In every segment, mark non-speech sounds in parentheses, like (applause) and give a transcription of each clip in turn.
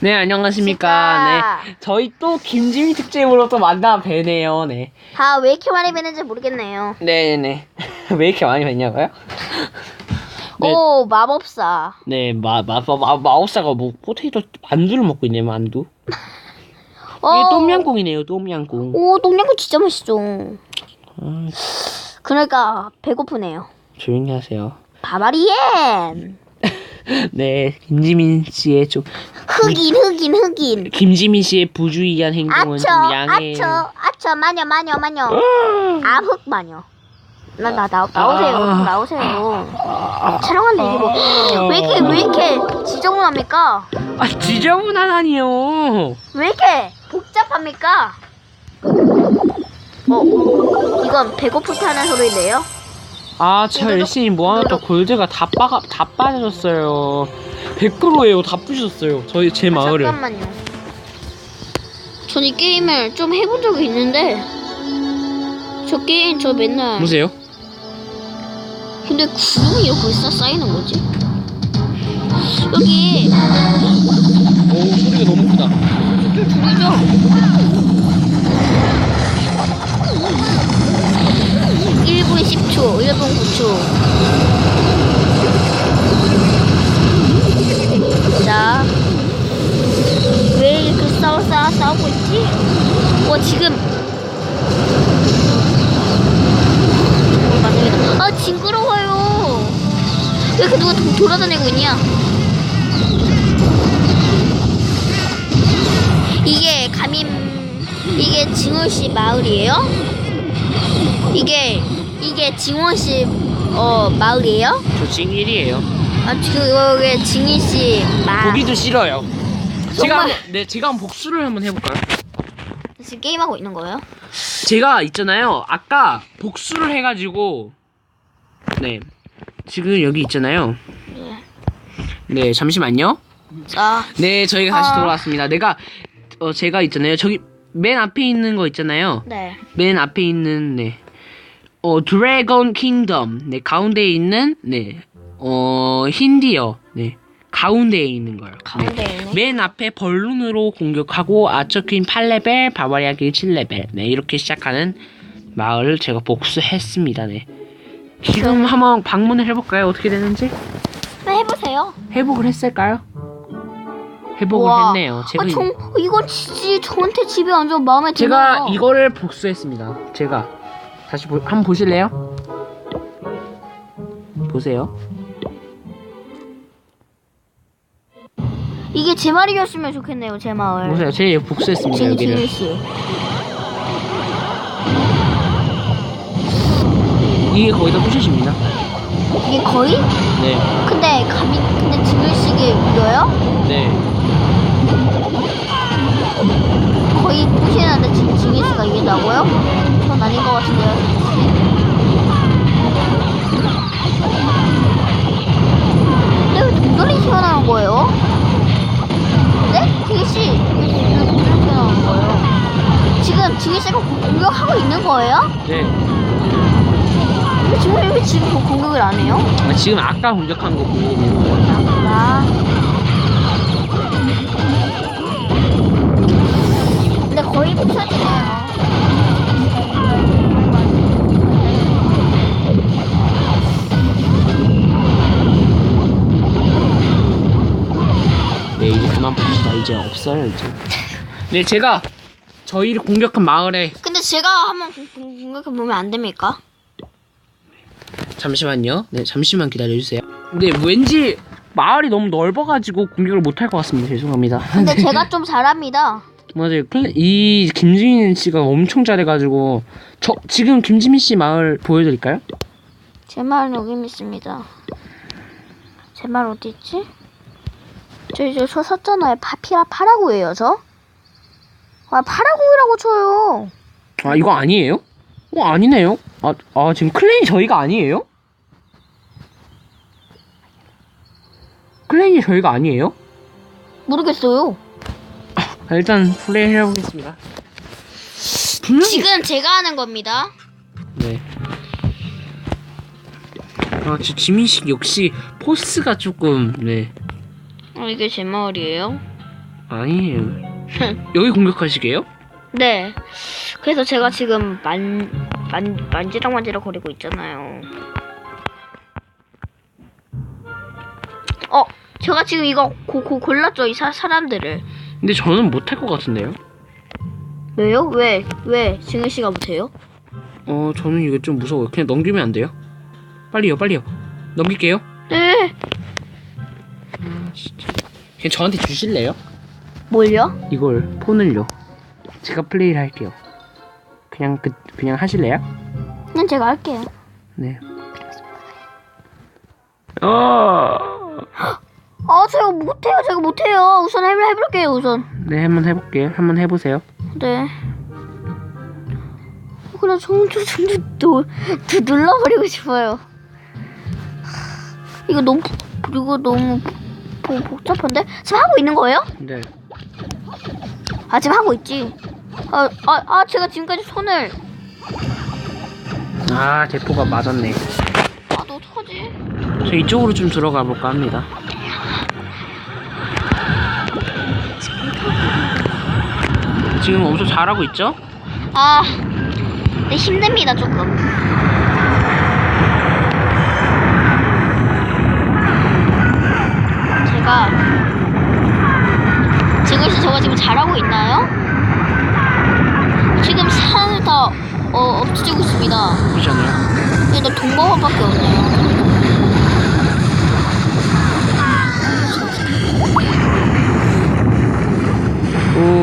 네, 안녕하십니까. 네. 저희 또 김지미 특집으로 또 만나 뵈네요. 네. 아, 왜 이렇게 많이 뵀는지 모르겠네요. 네 네. (laughs) 왜 이렇게 많이 뵀냐고요? 네. 오, 마법사. 네, 마, 마, 마, 마, 마법사가 뭐, 포테이토 만두를 먹고 있네, 만두. (laughs) 어. 이게 똠양꿍이네요, 똠양꿍. 오, 똥냥구 진짜 맛있죠. 아, 그러니까 배고프네요. 조용히 하세요. 바바리엔. (laughs) 네, 김지민 씨의 좀, 흑인, 흑인, 흑인. 김지민 씨의 부주의한 행동은 아처, 좀 양해. 아처, 아처, 마녀, 마녀, 마녀. 아흑 마녀. 나, 나, 나, 나오세요. 아. 나오세요. 촬영한데 이거 왜 이렇게, 왜 이렇게 지저분합니까? 아, 지저분하다니요. 왜 이렇게 복잡합니까? 어, 이건 배고플 때 하는 소리인데요? 아, 제가 열심히 모아놨던 골드가 다 빠가, 다 빠졌어요. 100%예요. 다 부셨어요. 저희, 제 마을을. 잠깐만요. 전 이 게임을 좀 해본 적이 있는데, 저 게임 저 맨날. 보세요. 근데 구름이 이렇게 쌓- 쌓이는 거지? 여기 오, 소리가 너무 크다. 좀 줄이죠? 1분 10초, 1분 9초. 자, 왜 이렇게 싸워, 싸워, 싸우고 있지? 와, 지금. 아, 징그러워요. 왜 이렇게 누가 도- 돌아다니고 있냐? 이게 감임 이게 징원씨 마을이에요? 이게 이게 징원씨 어 마을이에요? 저 찡일이에요. 아 그게 징이씨 마을. 보기도 싫어요. 제가 정말. 한번, 네, 제가 한번 복수를 한번 해볼까요? 지금 게임하고 있는 거예요? 제가 있잖아요. 아까 복수를 해가지고 네 지금 여기 있잖아요. 네 잠시만요. 자, 네 저희가 다시 아. 돌아왔습니다. 내가 어 제가 있잖아요. 저기 맨 앞에 있는 거 있잖아요. 네. 맨 앞에 있는 네. 어 드래곤 킹덤. 네 가운데에 있는 네 어 힌디어. 네 가운데에 있는 거요. 가운데 네. 있네. 맨 앞에 벌룬으로 공격하고 아처퀸 8레벨, 바바리아 길 7레벨. 네, 이렇게 시작하는 마을을 제가 복수했습니다. 네. 지금 한번 방문을 해볼까요? 어떻게 되는지? 네, 해보세요. 회복을 했을까요? 회복을 우와. 했네요. 제가, 아, 이- 정, 이건 진짜 저한테 집이 완전 마음에 드네요. 제가 이거를 복수했습니다. 제가 다시 보, 한번 보실래요? 보세요. 이게 제 말이었으면 좋겠네요, 제 마을. 보세요. 제가 복수했습니다. 징, 여기를. 씨. 이게 거의 다 부셔집니다. 이게 거의? 네. 근데 감히 근데 징이 씨게 이겨요? 네. 거의 부시는데 지금 씨가 이긴다고요? 전 아닌 것 같은데요, 씨. 근데 왜 동전이 튀어나온 거예요? 네? 징이 씨, 왜 동전이 튀어나온 거예요? 지금 공- 공격하고 있는 거예요? 네. 근데 지금 왜 지금 그 공격을 안 해요? 아, 지금 아까 공격한 거 보고 나. 근데 거의 부서지네요. 네 이제 그만 봅시다 이제 없어요 이제 네 제가 저희를 공격한 마을에 근데 제가 한번 공- 공- 공격해 보면 안 됩니까? 잠시만요 네 잠시만 기다려주세요 근데 왠지 마을이 너무 넓어가지고 공격을 못할 것 같습니다 죄송합니다 근데 제가 (laughs) 좀 잘합니다. 맞아요 클- 이 김지민 씨가 엄청 잘해가지고 저 지금 김지민 씨 마을 보여드릴까요? 제 말은 여기 있습니다. 제 말 어디 있지? 저 이제 저 섰잖아요. 파피라 파라구예요, 저? 아 파라구이라고 쳐요. 아 이거 아니에요? 어 아니네요 아, 아 지금 클랜이 저희가 아니에요? 클랜이 저희가 아니에요? 모르겠어요. 아, 일단 플레이 해보겠습니다. 지금 제가 하는 겁니다. 네. 아, 저 지민식 역시 포스가 조금 네. 어, 이게 제 마을이에요. 아니에요. (laughs) 여기 공격하시게요? 네. 그래서 제가 지금 만, 만, 만지락 만지락 거리고 있잖아요. 어, 제가 지금 이거 고, 고, 골랐죠, 이 사, 사람들을. 근데 저는 못할 것 같은데요? 왜요? 왜? 왜? 증은 씨가 못해요? 어, 저는 이거 좀 무서워요. 그냥 넘기면 안 돼요? 빨리요, 빨리요. 넘길게요. 네. 그냥 저한테 주실래요? 뭘요? 이걸 폰을요. 제가 플레이를 할게요. 그냥 그 그냥 하실래요? 그냥 제가 할게요. 네. 어. 아, 제가 못해요. 제가 못해요. 우선 해, 해볼게요, 우선. 네, 한번 해볼게요. 한번 해보세요. 네. 어, 그냥 좀좀좀 또 눌러버리고 싶어요. 이거 너무 이거 너무 보- 복잡한데 지금 하고 있는 거예요? 네. 아 지금 하고 있지. 아 아 아 제가 지금까지 손을 아, 대포가 맞았네. 아너 어떡하지? 저 이쪽으로 좀 들어가 볼까 합니다. 지금 엄청 잘하고 있죠? 아 네, 힘듭니다 조금. 제가 지금 저가 지금 잘하고 있나요? 지금 산을 다 어, 없어지고 있습니다. 그러잖아요. 근데 나 동방어밖에 없네요. 오.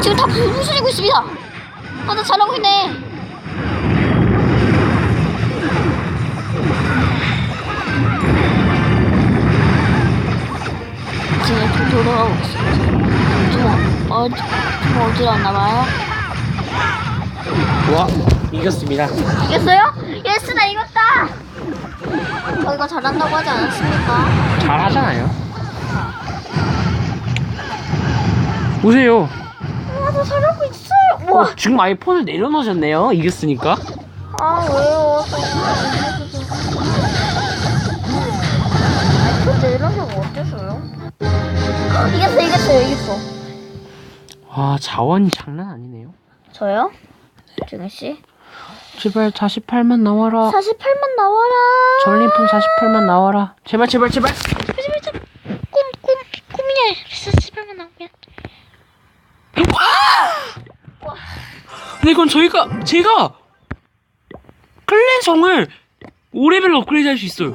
어, 지금 다 부- 부서지고 있습니다. 아 나 잘하고 있네. 지금 좀 돌아가고 있어요. 좀 어, 좀 어지럽나 봐요. 와, 이겼습니다. 이겼어요? 예스 나 이겼다. 저희가 잘한다고 하지 않았습니까? 잘하잖아요. 보세요. 아저 잘하고 있어요. 우와. 어, 지금 아예 폰을 내려놓으셨네요. 이겼으니까. 아 왜요? 이런 게 어때서요? (laughs) 이겼어 이겼어요 이겼어 와, 자원이 장난 아니네요. 저요? 정현 씨? 제발 48만 나와라. 48만 나와라 전리품 48만 나와라. 제발 제발 제발. 꿈꿈 꿈이야 48만 나오면 근데 이건 저희가 제가 클랜성을 5레벨로 업그레이드 할 수 있어요.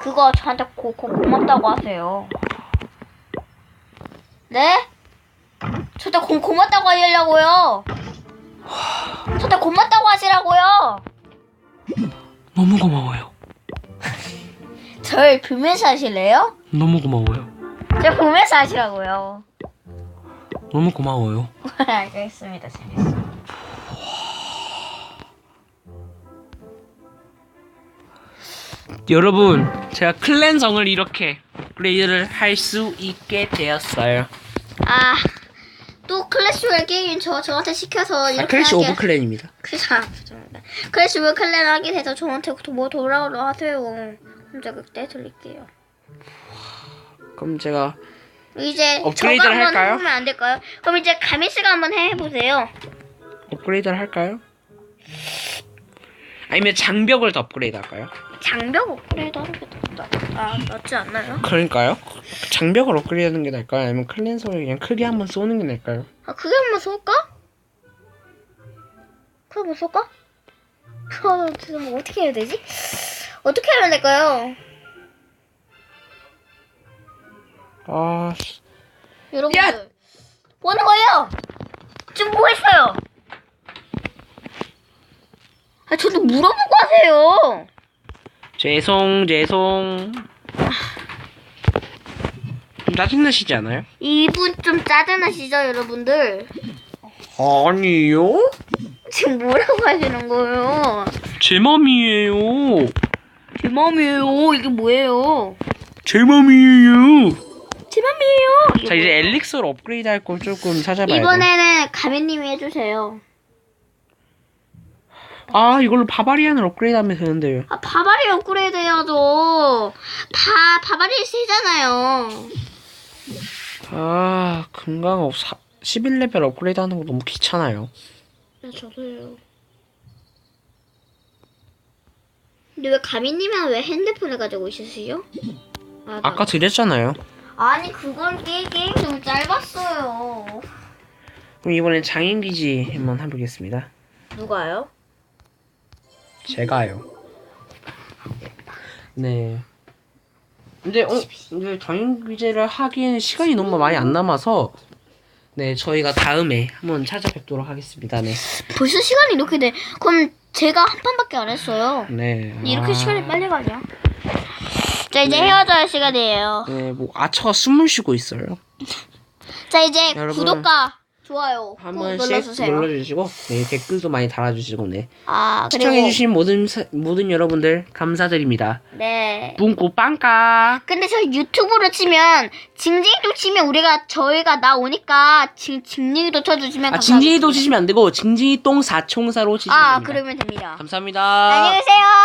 그거 저한테 고, 고, 고맙다고 하세요 네? 저한테 고, 고맙다고 하려고요 저한테 고맙다고 하시라고요 너무 고마워요. 절 보면서 하실래요? 너무 고마워요. 저 보면서 하시라고요 너무 고마워요. (laughs) 알겠습니다 재밌어 여러분, 제가 클랜성을 이렇게 업그레이드를 할 수 있게 되었어요. 아, 또 클래시 로얄 게임 저 저한테 시켜서 이렇게 아, 클래시 하게. 오브 클랜입니다. 아, 죄송합니다. 클래시 로얄 클랜 하게 돼서 저한테 또뭐 돌아오려 하세요. 제가 그때 드릴게요. 그럼 제가 이제 업그레이드를 저거 한번 할까요? 해보면 안 될까요? 그럼 이제 가미 씨가 한번 해보세요. 업그레이드를 할까요? 아니면 장벽을 더 업그레이드 할까요? 장벽 업그레이드 하는 게 낫, 아, 낫지 않나요? 그러니까요. 장벽을 업그레이드 하는 게 나을까요? 아니면 클랜성을 그냥 크게 한번 쏘는 게 나을까요? 아, 그게 한번 쏠까? 그게 한번 쏠까? 아, 지금 어떻게 해야 되지? 어떻게 하면 될까요? 아, 씨. 여러분들 야! 뭐 하는 거예요? 지금 뭐 했어요? 아 저도 물어보고 하세요. 죄송, 죄송. 좀 짜증나시지 않아요? 이분 좀 짜증나시죠 여러분들? 아니요. 지금 뭐라고 하시는 거예요? 제 맘이에요. 제 맘이에요. 이게 뭐예요? 제 맘이에요. 제 맘이에요. 자, 이제 엘릭서로 업그레이드 할 걸 조금 찾아봐야 돼요. 이번에는 가면님이 해주세요. 아 이걸로 바바리안을 업그레이드하면 되는데 아, 바바리 업그레이드 해야죠. 바, 바바리 세잖아요. 아 금강업 11레벨 업그레이드 하는 거 너무 귀찮아요 네, 저도요. 근데 왜 가미님은 왜 핸드폰을 가지고 있으시죠? 아, 나- 아까 드렸잖아요 아니 그건 게, 게임 좀 짧았어요. 그럼 이번엔 장인기지 한번 해보겠습니다 누가요? 제가요 네 근데 어 근데 장인기지를 하기에는 시간이 너무 많이 안 남아서 네 저희가 다음에 한번 찾아뵙도록 하겠습니다 네 벌써 시간이 이렇게 돼. 그럼 제가 한 판밖에 안 했어요. 네. 이렇게 아, 시간이 빨리 가냐? 자 이제 헤어져야 할 시간이에요. 네, 뭐 아처가 숨을 쉬고 있어요. 자 이제 여러분, 구독과 좋아요 한 꾹 번씩 눌러주세요. 눌러주시고, 네 댓글도 많이 달아주시고, 네 아 그리고 시청해주신 모든 사- 모든 여러분들 감사드립니다. 네. 문구 빵까. 근데 저 유튜브로 치면 징징이도 치면 우리가 저희가 나오니까 징 징징이도 쳐주시면 아 감사하겠습니다. 징징이도 치시면 안 되고 징징이 똥 사총사로 치시면 아 됩니다. 그러면 됩니다. 감사합니다. 안녕히 계세요.